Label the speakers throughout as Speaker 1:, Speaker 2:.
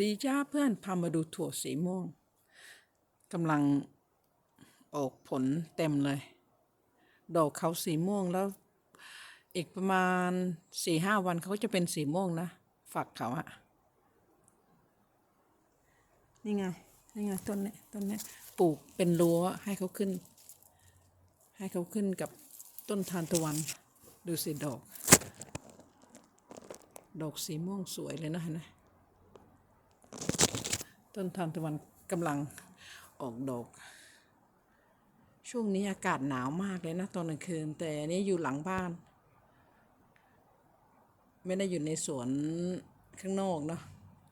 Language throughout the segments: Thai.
Speaker 1: ดีจ้าเพื่อนพามาดูถั่วสีม่วงกำลังออกผลเต็มเลย ดอกเขาสีม่วงแล้วอีกประมาณสี่ห้าวันเขาจะเป็นสีม่วงนะฝักเขาอะนี่ไงนี่ไงต้นนี้ต้นนี้ปลูกเป็นรั้วให้เขาขึ้น ให้เขาขึ้นกับต้นทานตะวัน ดูสิดอก ดอกสีม่วงสวยเลยนะเห็นไหม ต้นทานตะวันกำลังออกดอก ช่วงนี้อากาศหนาวมากเลยนะตอนกลางคืน แต่นี้อยู่หลังบ้าน ไม่ได้อยู่ในสวนข้างนอกเนาะ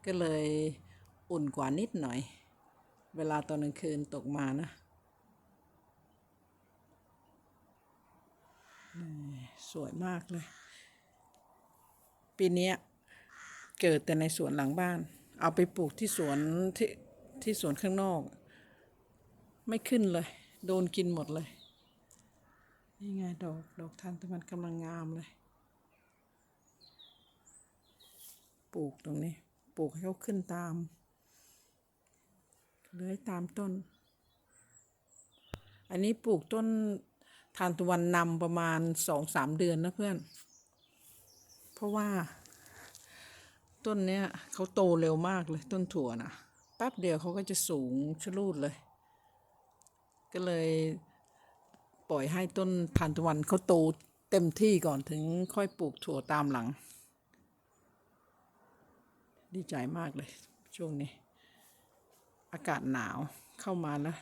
Speaker 1: ก็เลยอุ่นกว่านิดหน่อย เวลาตอนกลางคืนตกมานะสวยมากเลย ปีนี้เกิดแต่ในสวนหลังบ้าน เอาไปปลูกที่สวนที่ที่สวนข้างนอก ไม่ขึ้นเลย โดนกินหมดเลย นี่ไงดอกดอกทานตะวันกำลังงามเลย ปลูกตรงนี้ ปลูกให้เขาขึ้นตามเลื้อยตามต้น อันนี้ปลูกต้นทานตะวันนำประมาณสองสามเดือนนะเพื่อน เพราะว่า ต้นเนี้ยเขาโตเร็วมากเลยต้นถั่วนะแป๊บเดียวเขาก็จะสูงชะลูดเลย ก็เลยปล่อยให้ต้นทานตะวันเขาโตเต็มที่ก่อนถึงค่อยปลูกถั่วตามหลัง ดีใจมากเลย ช่วงนี้ อากาศหนาวเข้ามาแล้ว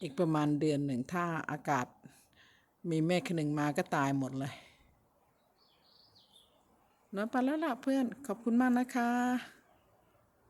Speaker 1: อีกประมาณเดือนหนึ่งถ้าอากาศมีแม่คนึงมาก็ตายหมดเลย น้อยไปแล้วล่ะเพื่อนขอบคุณมากนะคะ